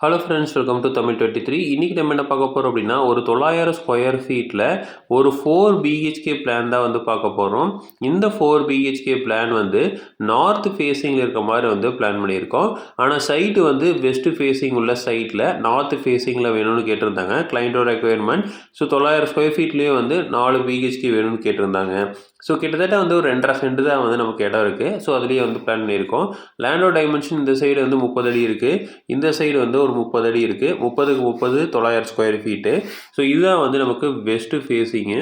Hello friends welcome to Tamil twenty three இன்றைக்கி நம்ம என்ன பார்க்க போகிறோம் அப்படின்னா ஒரு தொள்ளாயிரம் ஸ்கொயர் ஃபீட்டில் ஒரு ஃபோர் பிஹெச்கே பிளான் தான் வந்து பார்க்க போகிறோம் இந்த ஃபோர் பிஹெச்கே பிளான் வந்து நார்த் ஃபேஸிங்கில் இருக்க மாதிரி வந்து பிளான் பண்ணியிருக்கோம். ஆனால் சைட்டு வந்து வெஸ்ட் ஃபேஸிங் உள்ள சைட்டில் நார்த் ஃபேஸிங்கில் வேணும்னு கேட்டிருந்தாங்க. கிளைண்டோட ரெக்குயர்மெண்ட் ஸோ தொள்ளாயிரம் ஸ்கொயர் ஃபீட்லேயே வந்து நாலு பிஹெச்கே வேணும்னு கேட்டிருந்தாங்க. ஸோ கிட்டத்தட்ட வந்து ஒரு ரெண்டரை சென்ட் தான் வந்து நமக்கு இடம் இருக்குது ஸோ அதுலேயே வந்து பிளான் பண்ணியிருக்கோம். லேண்டோட டைமென்ஷன் இந்த சைடு வந்து முப்பது அடி இருக்குது இந்த சைடு வந்து ஒரு முப்பது அடி இருக்குது முப்பதுக்கு முப்பது தொள்ளாயிரம் ஸ்கொயர் ஃபீட்டு ஸோ இதுதான் வந்து நமக்கு வெஸ்ட்டு ஃபேஸிங்கு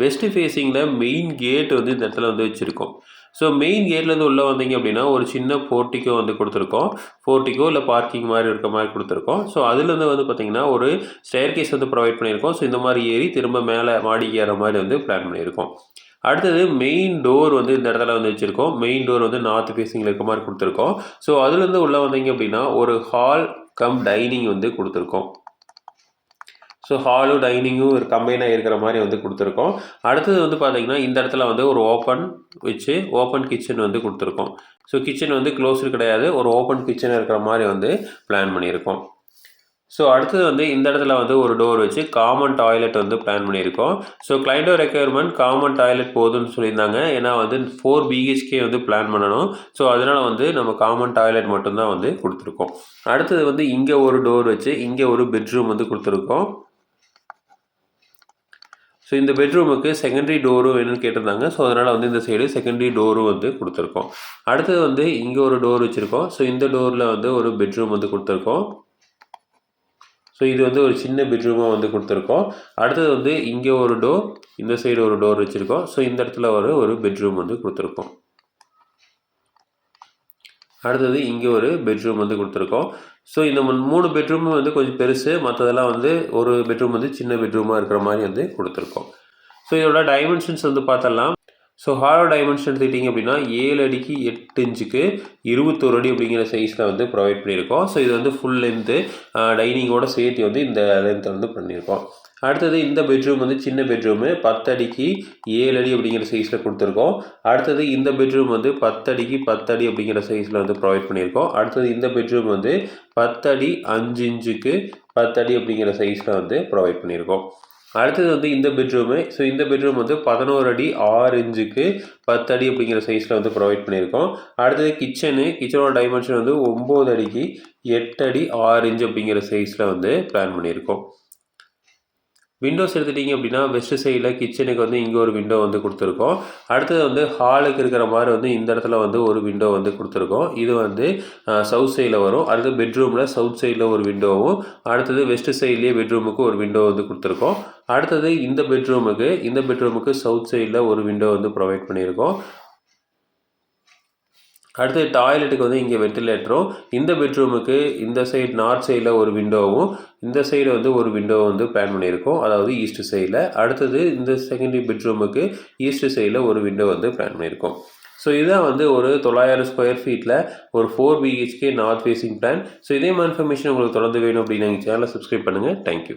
வெஸ்ட்டு ஃபேஸிங்கில் மெயின் கேட் வந்து இந்த இடத்துல வந்து வச்சுருக்கோம். ஸோ மெயின் கேட்லேருந்து உள்ளே வந்தீங்க அப்படின்னா ஒரு சின்ன போர்ட்டிக்கோ வந்து கொடுத்துருக்கோம். போர்ட்டிக்கோ இல்லை பார்க்கிங் மாதிரி இருக்க மாதிரி கொடுத்துருக்கோம். ஸோ அதுலேருந்து வந்து பார்த்திங்கன்னா ஒரு ஸ்டேர் கேஸ் வந்து ப்ரொவைட் பண்ணியிருக்கோம். ஸோ இந்த மாதிரி ஏறி திரும்ப மேலே மாடிக்கு ஏற மாதிரி வந்து பிளான் பண்ணியிருக்கோம். அடுத்தது மெயின் டோர் வந்து இந்த இடத்துல வந்து வச்சுருக்கோம். மெயின் டோர் வந்து நார்த் ஃபேஸிங்கில் இருக்க மாதிரி கொடுத்துருக்கோம். ஸோ அதுலேருந்து உள்ளே வந்தீங்க அப்படின்னா ஒரு ஹால் கம் டைனிங் வந்து கொடுத்துருக்கோம். ஸோ ஹாலும் டைனிங்கும் ஒரு கம்பைனாக இருக்கிற மாதிரி வந்து கொடுத்துருக்கோம். அடுத்தது வந்து பார்த்தீங்கன்னா இந்த இடத்துல வந்து ஒரு ஓப்பன் வச்சு ஓப்பன் கிச்சன் வந்து கொடுத்துருக்கோம். ஸோ கிச்சன் வந்து க்ளோஸ்டு கிடையாது. ஒரு ஓப்பன் கிச்சன் இருக்கிற மாதிரி வந்து பிளான் பண்ணியிருக்கோம். ஸோ அடுத்தது வந்து இந்த இடத்துல வந்து ஒரு டோர் வச்சு காமன் டாய்லெட் வந்து பிளான் பண்ணியிருக்கோம். ஸோ கிளைண்டோ ரெக்குயர்மெண்ட் காமன் டாய்லெட் போதும்னு சொல்லியிருந்தாங்க. ஏன்னா வந்து ஃபோர் பிஹெச்கே வந்து பிளான் பண்ணணும். ஸோ அதனால் வந்து நம்ம காமன் டாய்லெட் மட்டும்தான் வந்து கொடுத்துருக்கோம். அடுத்தது வந்து இங்கே ஒரு டோர் வச்சு இங்கே ஒரு பெட்ரூம் வந்து கொடுத்துருக்கோம். ஸோ இந்த பெட்ரூமுக்கு செகண்டரி டோரும் வேணும்னு கேட்டிருந்தாங்க. ஸோ அதனால் வந்து இந்த சைடு செகண்டரி டோரும் வந்து கொடுத்துருக்கோம். அடுத்தது வந்து இங்கே ஒரு டோர் வச்சுருக்கோம். ஸோ இந்த டோரில் வந்து ஒரு பெட்ரூம் வந்து கொடுத்துருக்கோம். ஸோ இது வந்து ஒரு சின்ன பெட்ரூமாக வந்து கொடுத்துருக்கோம். அடுத்தது வந்து இங்கே ஒரு டோர் இந்த சைடு ஒரு டோர் வச்சுருக்கோம். ஸோ இந்த இடத்துல ஒரு ஒரு பெட்ரூம் வந்து கொடுத்துருக்கோம். அடுத்தது இங்கே ஒரு பெட்ரூம் வந்து கொடுத்துருக்கோம். ஸோ இந்த மூணு பெட்ரூமும் வந்து கொஞ்சம் பெருசு. மற்றதெல்லாம் வந்து ஒரு பெட்ரூம் வந்து சின்ன பெட்ரூமாக இருக்கிற மாதிரி வந்து கொடுத்துருக்கோம். ஸோ இதோட டைமென்ஷன்ஸ் வந்து பார்த்தலாம் ஸோ ஹாலோ டைமென்ஷன் எடுத்துக்கிட்டிங்க அப்படின்னா ஏழு அடிக்கு எட்டு இன்ச்சுக்கு இருபத்தோரு அடி அப்படிங்கிற சைஸில் வந்து ப்ரொவைட் பண்ணியிருக்கோம். ஸோ இது வந்து ஃபுல் லென்த்து டைனிங்கோட சேர்த்து வந்து இந்த லென்த்தில் வந்து பண்ணியிருக்கோம். அடுத்தது இந்த பெட்ரூம் வந்து சின்ன பெட்ரூமு பத்தடிக்கு ஏழு அடி அப்படிங்கிற சைஸில் கொடுத்துருக்கோம். அடுத்தது இந்த பெட்ரூம் வந்து பத்தடிக்கு பத்தடி அப்படிங்கிற சைஸில் வந்து ப்ரொவைட் பண்ணியிருக்கோம். அடுத்தது இந்த பெட்ரூம் வந்து பத்தடி அஞ்சு இன்ச்சுக்கு பத்தடி அப்படிங்கிற சைஸில் வந்து ப்ரொவைட் பண்ணியிருக்கோம். அடுத்தது வந்து இந்த பெட்ரூமு ஸோ இந்த பெட்ரூம் வந்து பதினோரு அடி ஆறு இன்ச்சுக்கு பத்து அடி அப்படிங்கிற சைஸில் வந்து ப்ரொவைட் பண்ணியிருக்கோம். அடுத்தது கிச்சனு கிச்சனோட டைமென்ஷன் வந்து ஒம்பது அடிக்கு எட்டு அடி ஆறு இன்ச் அப்படிங்கிற சைஸில் வந்து பிளான் பண்ணியிருக்கோம். விண்டோஸ் எடுத்துட்டிங்க அப்படின்னா வெஸ்ட் சைடில் கிச்சனுக்கு வந்து இங்கே ஒரு விண்டோ வந்து கொடுத்துருக்கோம். அடுத்தது வந்து ஹாலுக்கு இருக்கிற மாதிரி வந்து இந்த இடத்துல வந்து ஒரு விண்டோ வந்து கொடுத்துருக்கோம். இது வந்து சவுத் சைடில் வரும். அடுத்து பெட்ரூமில் சவுத் சைடில் ஒரு விண்டோவும் அடுத்தது வெஸ்ட் சைட்லேயே பெட்ரூமுக்கு ஒரு விண்டோ வந்து கொடுத்துருக்கோம். அடுத்தது இந்த பெட்ரூமுக்கு இந்த பெட்ரூமுக்கு சவுத் சைடில் ஒரு விண்டோ வந்து ப்ரொவைட் பண்ணியிருக்கோம். அடுத்து டாய்லெட்டுக்கு வந்து இங்கே வென்டிலேட்டரும் இந்த பெட்ரூமுக்கு இந்த சைடு நார்த் சைடில் ஒரு விண்டோவும் இந்த சைடு வந்து ஒரு விண்டோ வந்து பிளான் பண்ணியிருக்கோம். அதாவது ஈஸ்ட் சைடில் அடுத்தது இந்த செகண்டரி பெட்ரூமுக்கு ஈஸ்ட் சைடில் ஒரு விண்டோ வந்து பிளான் பண்ணியிருக்கோம். ஸோ இதுதான் வந்து ஒரு தொள்ளாயிரம் ஸ்கொயர் ஃபீட்டில் ஒரு four BHK north facing plan so இதே மாதிரி இன்ஃபர்மேஷன் உங்களுக்கு தொடர்ந்து வேணும் அப்படின்னு நீங்கள் சேனலை சப்ஸ்கிரைப் பண்ணுங்கள் தேங்க்யூ